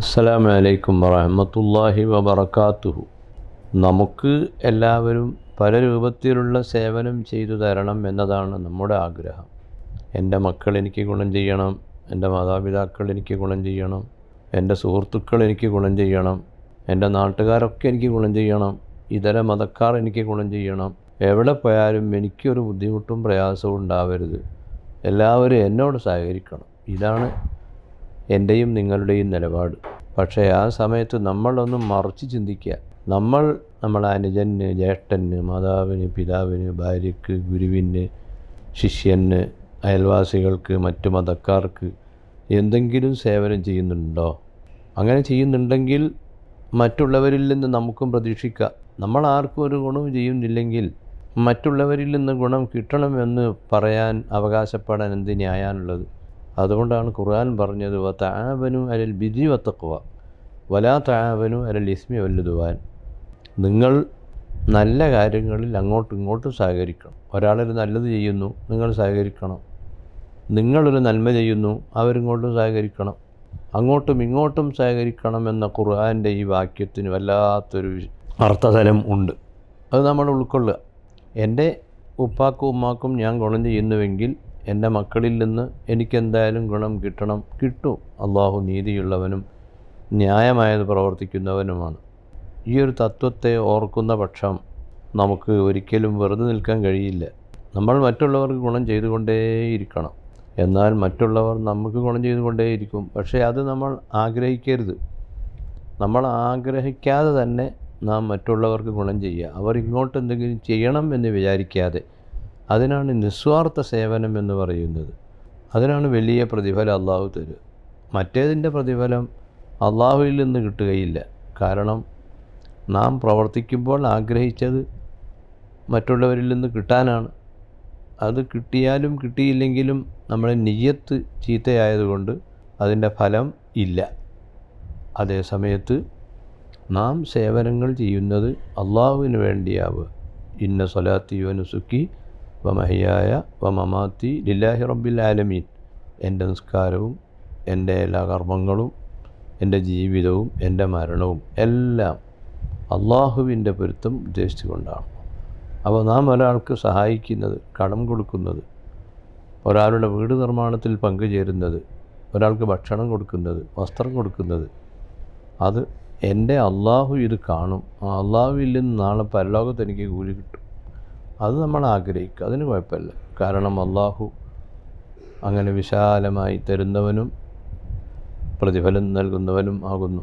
അസ്സലാമു അലൈക്കും വറഹമത്തല്ലാഹി വബർക്കാത്തുഹു നമുക്ക് എല്ലാവരും പല രൂപത്തിലുള്ള സേവനം ചെയ്തു തരണം എന്നതാണ് നമ്മുടെ ആഗ്രഹം. എന്റെ മക്കൾ എനിക്ക് ഗുണം ചെയ്യണം എന്റെ മാതാപിതാക്കൾ എനിക്ക് ഗുണം ചെയ്യണം എന്റെ സുഹൃത്തുക്കൾ എനിക്ക് ഗുണം ചെയ്യണം എന്റെ നാട്ടുകാരൊക്കെ എനിക്ക് ഗുണം ചെയ്യണം ഇതര മതക്കാർ എനിക്ക് ഗുണം ചെയ്യണം എവിടെ പോയാലും എനിക്കൊരു ബുദ്ധിമുട്ടും പ്രയാസവും ഉണ്ടാവരുത്. എല്ലാവരും എന്നോട് സഹകരിക്കണം. ഇതാണ് എന്റെയും നിങ്ങളുടെയും നിലപാട്. പക്ഷേ ആ സമയത്ത് നമ്മളൊന്നും മറിച്ച് ചിന്തിക്കുക. നമ്മൾ നമ്മളെ അനുജന് ജ്യേഷ്ഠന് മാതാവിന് പിതാവിന് ഭാര്യയ്ക്ക് ഗുരുവിന് ശിഷ്യന് അയൽവാസികൾക്ക് മറ്റു മതക്കാർക്ക് എന്തെങ്കിലും സേവനം ചെയ്യുന്നുണ്ടോ? അങ്ങനെ ചെയ്യുന്നുണ്ടെങ്കിൽ മറ്റുള്ളവരിൽ നിന്ന് നമുക്കും പ്രതീക്ഷിക്കാം നമ്മൾ ആർക്കും ഒരു ഗുണവും ചെയ്യുന്നില്ലെങ്കിൽ മറ്റുള്ളവരിൽ നിന്ന് ഗുണം കിട്ടണമെന്ന് പറയാൻ അവകാശപ്പെടാൻ എന്ത് ന്യായാനുള്ളത് അതുകൊണ്ടാണ് ഖുർആൻ പറഞ്ഞത് വ താവനു അലൽ ബിരി വത്തക്കുവ വലാ താവനു അലൽ ഇസ്മി വല്ലുതുവാൻ നിങ്ങൾ നല്ല കാര്യങ്ങളിൽ അങ്ങോട്ടും ഇങ്ങോട്ടും സഹകരിക്കണം. ഒരാളൊരു നല്ലത് ചെയ്യുന്നു നിങ്ങൾ സഹകരിക്കണം. നിങ്ങളൊരു നന്മ ചെയ്യുന്നു അവരിങ്ങോട്ടും സഹകരിക്കണം. അങ്ങോട്ടും ഇങ്ങോട്ടും സഹകരിക്കണം എന്ന ഖുർആന്റെ ഈ വാക്യത്തിന് വല്ലാത്തൊരു അർത്ഥതലം ഉണ്ട്. അത് നമ്മൾ ഉൾക്കൊള്ളുക. എന്റെ ഉപ്പാക്കും ഉമ്മാക്കും ഞാൻ ഗുണം ചെയ്യുന്നുവെങ്കിൽ എന്റെ മക്കളിൽ നിന്ന് എനിക്കെന്തായാലും ഗുണം കിട്ടണം. കിട്ടും. അള്ളാഹു നീതിയുള്ളവനും ന്യായമായത് പ്രവർത്തിക്കുന്നവനുമാണ്. ഈ ഒരു തത്വത്തെ ഓർക്കുന്ന പക്ഷം നമുക്ക് ഒരിക്കലും വെറുതെ നിൽക്കാൻ കഴിയില്ല. നമ്മൾ മറ്റുള്ളവർക്ക് ഗുണം ചെയ്തുകൊണ്ടേയിരിക്കണം. എന്നാൽ മറ്റുള്ളവർ നമുക്ക് ഗുണം ചെയ്തുകൊണ്ടേയിരിക്കും. പക്ഷേ അത് നമ്മൾ ആഗ്രഹിക്കരുത്. നമ്മൾ ആഗ്രഹിക്കാതെ തന്നെ നാം മറ്റുള്ളവർക്ക് ഗുണം ചെയ്യുക. അവർ ഇങ്ങോട്ട് എന്തെങ്കിലും ചെയ്യണം എന്ന് വിചാരിക്കാതെ അതിനാണ് നിസ്വാർത്ഥ സേവനം എന്ന് പറയുന്നത്. അതിനാണ് വലിയ പ്രതിഫലം അള്ളാഹു തരുക മറ്റേതിന്റെ പ്രതിഫലം അള്ളാഹുവിൽ നിന്ന് കിട്ടുകയില്ല. കാരണം നാം പ്രവർത്തിക്കുമ്പോൾ ആഗ്രഹിച്ചത് മറ്റുള്ളവരിൽ നിന്ന് കിട്ടാനാണ്. അത് കിട്ടിയാലും കിട്ടിയില്ലെങ്കിലും നമ്മളെ നിയ്യത്ത് ചീത്തയായതുകൊണ്ട് അതിന്റെ ഫലം ഇല്ല. അതേസമയത്ത് നാം സേവനങ്ങൾ ചെയ്യുന്നത് അള്ളാഹുവിന് വേണ്ടിയാവുക. ഇന്ന സ്വലാത്തി വനുസുക്കി വമഹിയായ വമമാത്തി ലില്ലാഹി റബ്ബിൽ ആലമീൻ. എന്റെ നിസ്കാരവും എന്റെ എല്ലാ കർമ്മങ്ങളും എന്റെ ജീവിതവും എന്റെ മരണവും എല്ലാം അള്ളാഹുവിന്റെ പൊരുത്തം ഉദ്ദേശിച്ചുകൊണ്ടാണ്. അപ്പോൾ നാം ഒരാൾക്ക് സഹായിക്കുന്നത് കടം കൊടുക്കുന്നത് ഒരാളുടെ വീട് നിർമ്മാണത്തിൽ പങ്കുചേരുന്നത് ഒരാൾക്ക് ഭക്ഷണം കൊടുക്കുന്നത് വസ്ത്രം കൊടുക്കുന്നത് അത് എന്റെ അള്ളാഹു ഇത് കാണും. ആ അള്ളാഹുവിൽ നിന്ന് നാളെ പരലോകത്ത് എനിക്ക് കൂലി കിട്ടും. അത് നമ്മൾ ആഗ്രഹിക്കുക. അതിന് കുഴപ്പമില്ല. കാരണം അള്ളാഹു അങ്ങനെ വിശാലമായി തരുന്നവനും പ്രതിഫലം നൽകുന്നവനും ആകുന്നു.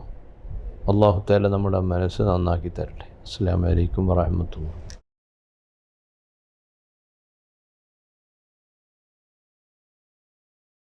അള്ളാഹു താല നമ്മുടെ മനസ്സ് നന്നാക്കി തരട്ടെ. അസ്സാം വലൈക്കും വാഹമത്തുള്ള